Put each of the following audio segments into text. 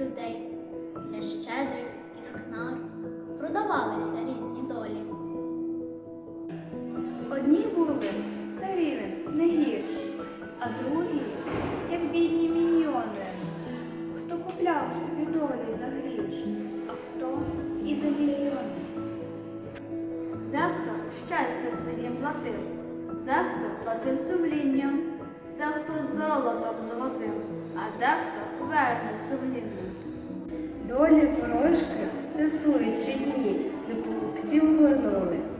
людей, для щедрих і скнар продавалися різні долі. Одні були це рівень не гірший, а другі, як бідні міньйони. Хто купляв собі долі за гріш, а хто і за мільйони. Дехто щастя своїм платив, дехто платив сумлінням, дехто золотом золотим, а дехто верне сумлінням. Долі ворожки тесуючи дні, до покупців горнулись.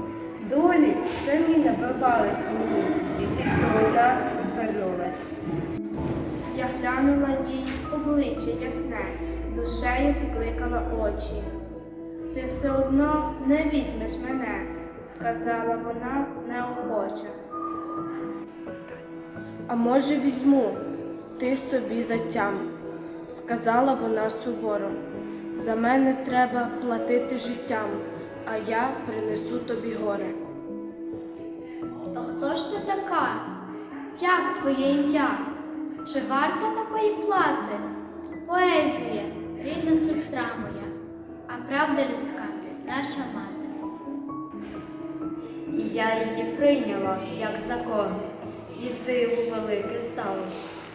Долі самі набивались мені, і тільки одна відвернулась. Я глянула їй в обличчя ясне, душею покликала очі. Ти все одно не візьмеш мене, сказала вона неохоче. А може візьму, ти собі затям, сказала вона суворо. За мене треба платити життям, а я принесу тобі горе. То хто ж ти така? Як твоє ім'я? Чи варта такої плати? Поезія, рідна сестра моя, а правда людська наша мати. І я її прийняла як закон, і диво велике сталося.